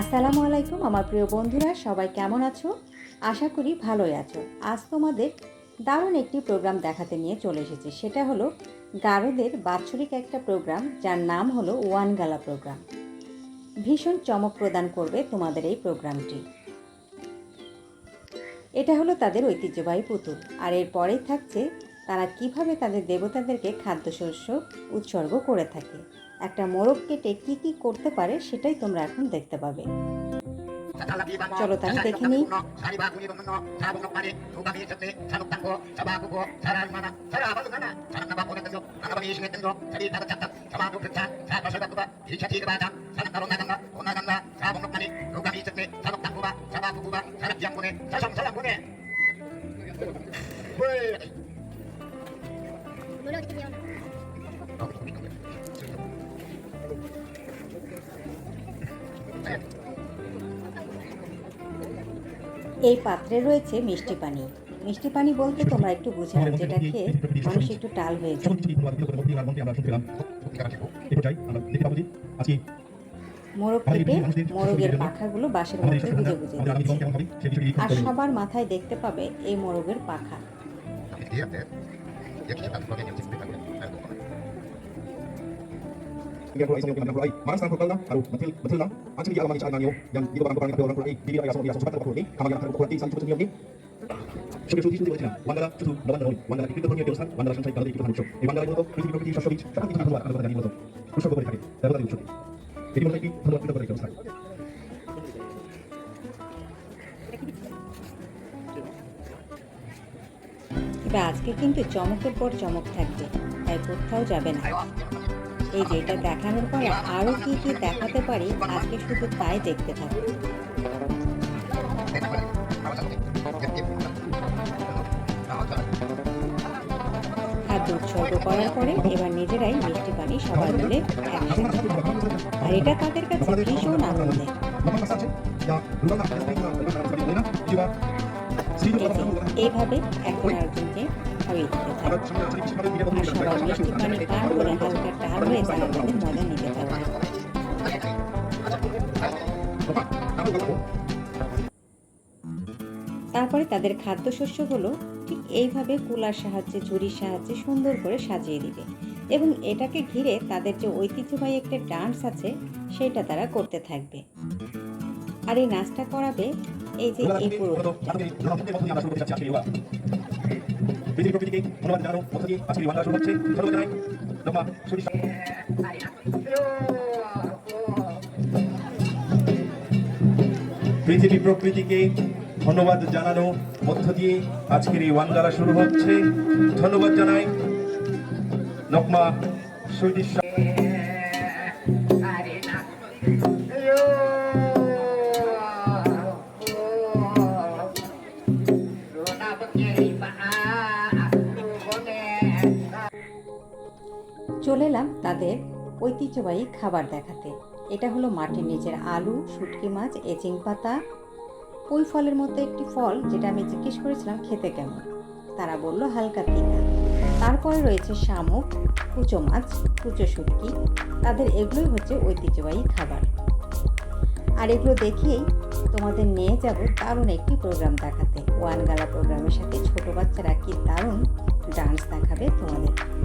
আসসালামু আলাইকুম, আমার প্রিয় বন্ধুরা, সবাই কেমন আছো? আশা করি ভালোই আছো। আজ তোমাদের দারুণ একটি প্রোগ্রাম দেখাতে নিয়ে চলে এসেছি। সেটা হলো গারোদের বাৎসরিক একটা প্রোগ্রাম, যার নাম হলো ওয়ান গালা প্রোগ্রাম। ভীষণ চমক প্রদান করবে তোমাদের এই প্রোগ্রামটি। এটা হলো তাদের ঐতিহ্যবাহী পুতুল, আর এর পরেই থাকছে তারা কীভাবে তাদের দেবতাদেরকে খাদ্যশস্য উৎসর্গ করে থাকে। একটা মোরগ কেটে কি কি করতে পারে সেটাই তোমরা এখন দেখতে পাবে। চলো তাহলে দেখে নিই। এই পাত্রে রয়েছে মিষ্টি পানি। মিষ্টি পানি বলতে তোমরা একটু বুঝাও যেটা খেয়ে মানুষ একটু টাল হয়ে যায়। মোরগ কেটে মোরগের পাখাগুলো বাঁশের মধ্যে গুজে গুজে আর সবার মাথায় দেখতে পাবে এই মোরগের পাখা। আজকে কিন্তু চমকের পর চমক থাকবে তাই কোথাও যাবে না এই যেটা দেখানোর পরে আরও কি কি দেখাতে পারি আজকে শুধু তাই দেখতে থাকবে খাদ্য উৎসর্গ করার পরে এবার নিজেরাই মিষ্টি পানি সবাই মিলে আর এটা তাদের কাছে ভীষণ আনন্দের যে, এইভাবে একজন আরেকজনকে করে হালকা হয়ে মজা নিতে তারপরে তাদের খাদ্যশস্যগুলো ঠিক এইভাবে কুলার সাহায্যে, ঝুড়ির সাহায্যে সুন্দর করে সাজিয়ে দিবে। এবং এটাকে ঘিরে তাদের যে ঐতিহ্যবাহী একটা ডান্স আছে, সেটা তারা করতে থাকবে। আর এই নাচটা করাবে এই যে এই পুরো পৃথিবী প্রকৃতিকে ধন্যবাদ জানানো মধ্য দিয়ে আজকের বাংলা শুরু হচ্ছে। ধন্যবাদ জানাই। তোমার শরীর পৃথিবী প্রকৃতিকে ধন্যবাদ জানানো মধ্য দিয়ে আজকের এই ওয়ানগালা শুরু হচ্ছে। ধন্যবাদ জানাই। নকমা সুইডিশ চলে এলাম তাদের ঐতিহ্যবাহী খাবার দেখাতে। এটা হলো মাটির নিচের আলু, শুটকি মাছ, এচিং পাতা। ওই ফলের মধ্যে একটি ফল যেটা আমি জিজ্ঞেস করেছিলাম, খেতে কেমন? তারা বলল, হালকা তিতা। তারপরে রয়েছে শামুক, কুচো মাছ, কুচো শুটকি। তাদের এগুলোই হচ্ছে ঐতিহ্যবাহী খাবার। আর এগুলো দেখিয়েই তোমাদের নিয়ে যাব দারুণ একটি প্রোগ্রাম দেখাতে। ওয়ান গালা প্রোগ্রামের সাথে ছোট বাচ্চারা কি দারুণ ডান্স দেখাবে তোমাদের।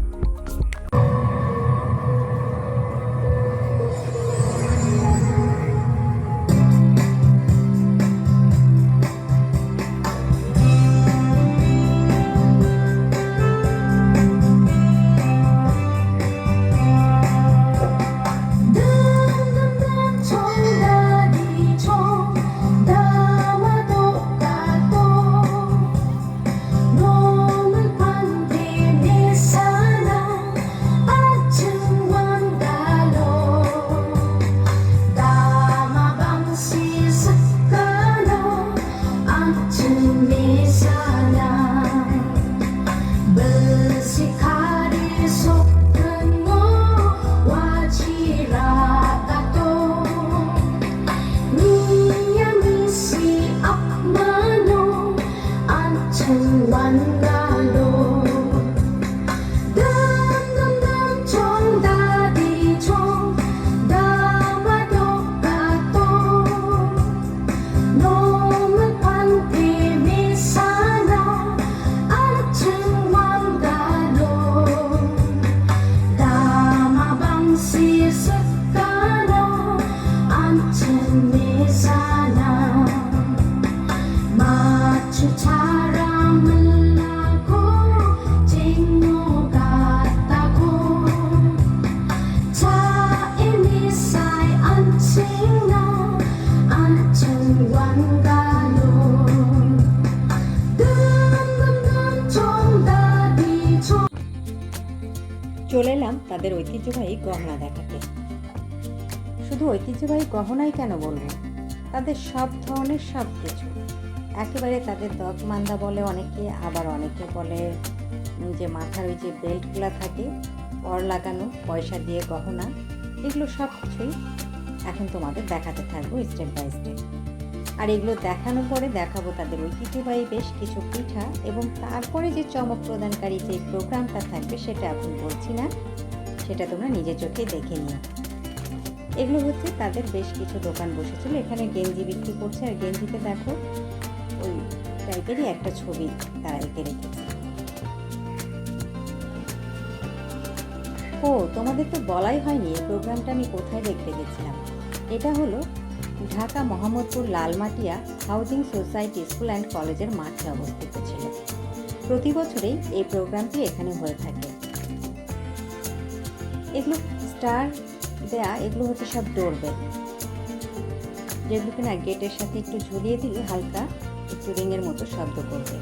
to cümle sana Bersikap তাদের ঐতিহ্যবাহী গহনা দেখাতে। শুধু ঐতিহ্যবাহী গহনাই কেন বলব? তাদের সব ধরনের সব কিছু। একেবারে তাদের দগ মান্দা বলে অনেকে, আবার অনেকে বলে যে মাথার ওই যে বেল্টগুলো থাকে, পর লাগানো, পয়সা দিয়ে গহনা, এগুলো সব কিছুই এখন তোমাদের দেখাতে থাকব স্টেপ বাই স্টেপ আর এগুলো দেখানোর পরে দেখাবো তাদের ঐতিহ্যবাহী বেশ কিছু পিঠা এবং তারপরে যে চমক প্রদানকারী যে প্রোগ্রামটা থাকবে সেটা এখন বলছি না। সেটা তোমরা নিজের চোখে দেখে নিও। এগুলো হচ্ছে তাদের বেশ কিছু দোকান বসেছিল। এখানে গেঞ্জি বিক্রি করছে আর গেঞ্জিতে দেখো, ওই টাইপেরই একটা ছবি তারা এঁকে রেখেছে। ও, তোমাদের তো বলাই হয়নি, এই প্রোগ্রামটা আমি কোথায় দেখতে গেছিলাম? এটা হলো Dhaka Mohammadpur Lalmatia housing society school and কলেজের মাঠে অবস্থিত ছিল। প্রতি বছরেই এই প্রোগ্রামটি এখানে হয়ে থাকে। এগুলো স্টার দেয়া, এগুলো হচ্ছে সব ডোরবেল যেগুলো কিনা গেটের সাথে একটু ঝুলিয়ে দিলে হালকা একটু রিংয়ের মতো শব্দ করবে।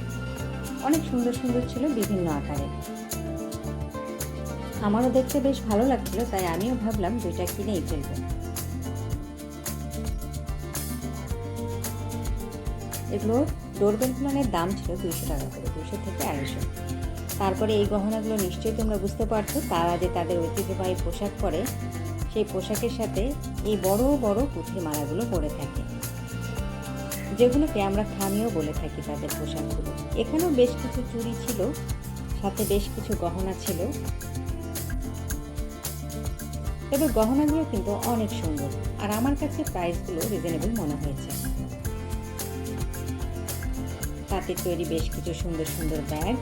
অনেক সুন্দর সুন্দর ছিল বিভিন্ন আকারে। আমারও দেখতে বেশ ভালো লাগছিল, তাই আমিও ভাবলাম দুইটা কিনেই ফেলব। এগুলো ডোরবেলগুলোর দাম ছিল দুইশো টাকা করে দুশো থেকে আড়াইশো। তারপরে এই গহনাগুলো নিশ্চয়ই তোমরা বুঝতে পারছ, তারা যে তাদের ঐতিহ্যবাহী পোশাক পরে। সেই পোশাকের সাথে এই বড় বড় পুঁথির মালাগুলো পরে থাকে। যেগুলোকে আমরা খামিও বলে থাকি তাদের পোশাকগুলো। এখানেও বেশ কিছু চুড়ি ছিল, সাথে বেশ কিছু গহনা ছিল। তবে গহনাগুলো কিন্তু অনেক সুন্দর, আর আমার কাছে প্রাইসগুলো রিজনেবল মনে হয়েছে। তাতে তৈরি বেশ কিছু সুন্দর সুন্দর ব্যাগ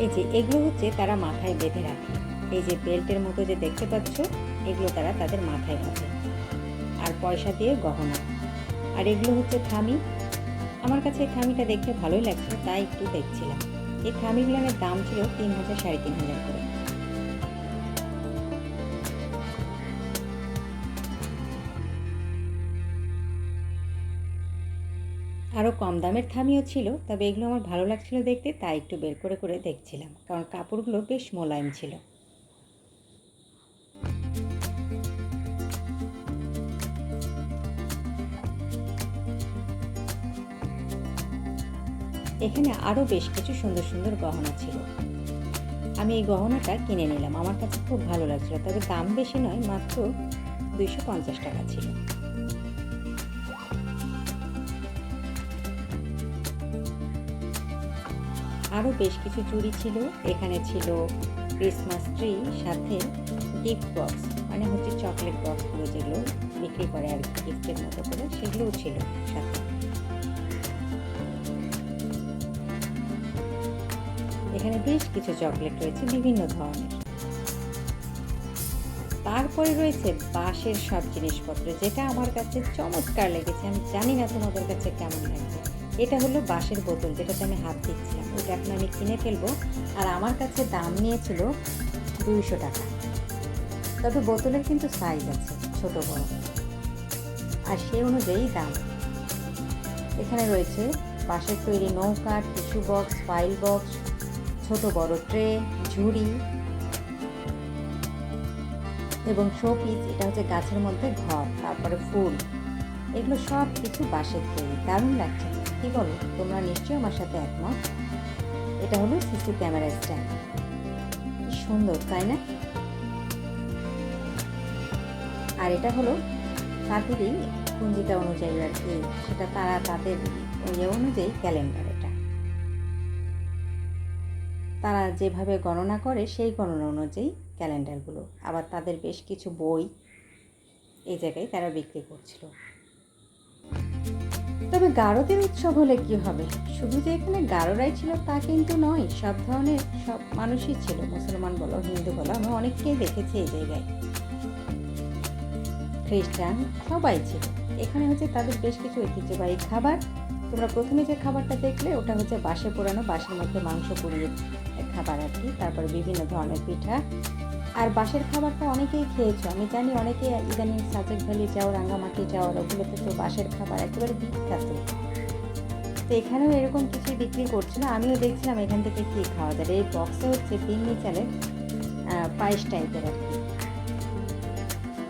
এই যে, এগুলো হচ্ছে তারা মাথায় বেঁধে রাখে। এই যে বেল্টের মতো যে দেখতে পাচ্ছ, এগুলো তারা তাদের মাথায় রাখে। আর পয়সা দিয়ে গহনা। আর এগুলো হচ্ছে থামি। আমার কাছে এই থামিটা দেখতে ভালোই লাগছে, তাই একটু দেখছিলাম। এই থামিগুলোর দাম ছিল তিন হাজার, সাড়ে তিন হাজার করে। আরও কম দামের থামিও ছিল, তবে এগুলো আমার ভালো লাগছিল দেখতে, তাই একটু বের করে করে দেখছিলাম, কারণ কাপড়গুলো বেশ মোলায়েম ছিল। এখানে আরও বেশ কিছু সুন্দর সুন্দর গহনা ছিল। আমি এই গহনাটা কিনে নিলাম, আমার কাছে খুব ভালো লাগছিল, তবে দাম বেশি নয়, মাত্র দুইশো পঞ্চাশ টাকা ছিল। আরও বেশ কিছু চুড়ি ছিল। এখানে ছিল ক্রিসমাস ট্রি সাথে গিফট বক্স মানে হচ্ছে চকলেট বক্সগুলো যেগুলো বিক্রি করে আর গিফটের মতো করে, সেগুলোও ছিল সাথে। এখানে বেশ কিছু চকলেট রয়েছে, বিভিন্ন ধরনের। তারপরে রয়েছে বাঁশের সব জিনিসপত্র, যেটা আমার কাছে চমৎকার লেগেছে। আমি জানি না তোমাদের কাছে কেমন লাগবে। এটা হলো বাঁশের বোতল যেটাতে আমি হাত দিচ্ছিলাম। ওটা এখন আমি কিনে ফেলব। আর আমার কাছে দাম নিয়েছিল দুইশো টাকা। তবে বোতলের কিন্তু সাইজ আছে, ছোট বড়। আর সেই অনুযায়ী দাম। এখানে রয়েছে বাঁশের তৈরি নৌকা, টিস্যু বক্স ফাইল বক্স ছোট বড় ট্রে, ঝুড়ি এবং শোপিস এটা হচ্ছে গাছের মধ্যে ঘর, তারপরে ফুল। এগুলো সব কিছু বাঁশের তৈরি। দারুণ লাগছে। কি বলো তোমরা নিশ্চয়ই আমার সাথে একমত। এটা হলো সিসি ক্যামেরা স্ট্যান্ড। সুন্দর, তাই না? আর এটা হলো তাদেরই পুঞ্জিকা অনুযায়ী আর কি, সেটা তারা তাদের ইয়ে অনুযায়ী ক্যালেন্ডার এটা। তারা যেভাবে গণনা করে, সেই গণনা অনুযায়ী ক্যালেন্ডারগুলো আবার তাদের বেশ কিছু বই এই জায়গায় তারা বিক্রি করছিল। তবে গারোদের উৎসব হলে কি হবে? শুধু যে এখানে গারোরাই ছিল তা কিন্তু নয়, সব ধরনের সব মানুষই ছিল। মুসলমান বলো, হিন্দু বলো আমি অনেককেই দেখেছি এই জায়গায়। খ্রিস্টান সবাই ছিল। এখানে হচ্ছে তাদের বেশ কিছু ঐতিহ্যবাহী খাবার। তোমরা প্রথমে যে খাবারটা দেখলে, ওটা হচ্ছে বাসে পোড়ানো বাসের মধ্যে মাংস পুড়িয়ে খাবার আর কি। তারপরে বিভিন্ন ধরনের পিঠা আর বাসের খাবারটা অনেকেই খেয়েছো। আমি জানি অনেকে ইদানিং সাজেক ভ্যালি যাও রাঙ্গামাটি যাও, ওগুলোতে তো বাসের খাবার একেবারে বিখ্যাত। তো এখানেও এরকম কিছুই বিক্রি করছিল আমিও দেখছিলাম এখান থেকে কী খাওয়া যায়। এই বক্সে হচ্ছে বিন্নি চালের পায়েস টাইপের আর কি।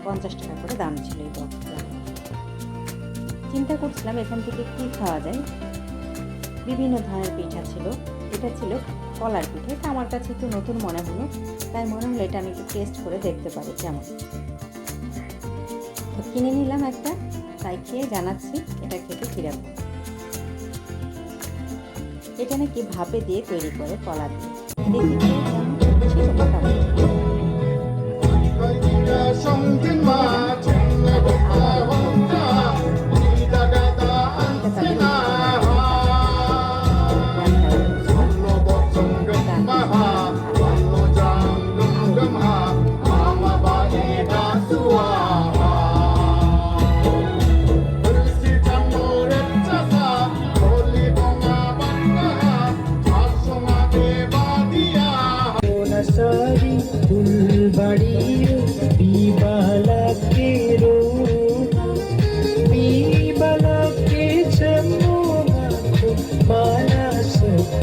পঞ্চাশ টাকা করে দাম ছিল এই বক্সটা চিন্তা করছিলাম এখান থেকে কী খাওয়া যায়। বিভিন্ন ধরনের পিঠা ছিল। এটা ছিল কলার পিঠে এটা আমার কাছে একটু নতুন মনে হলো তাই মনে হলো এটা আমি একটু টেস্ট করে দেখতে পারি কেমন। তো কিনে নিলাম একটা, তাই খেয়ে জানাচ্ছি এটা খেতে কীরকম। এটা নাকি ভাপে দিয়ে তৈরি করে কলা দিয়ে। দেখি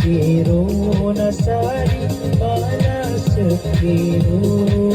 Kero na sari, balas kero.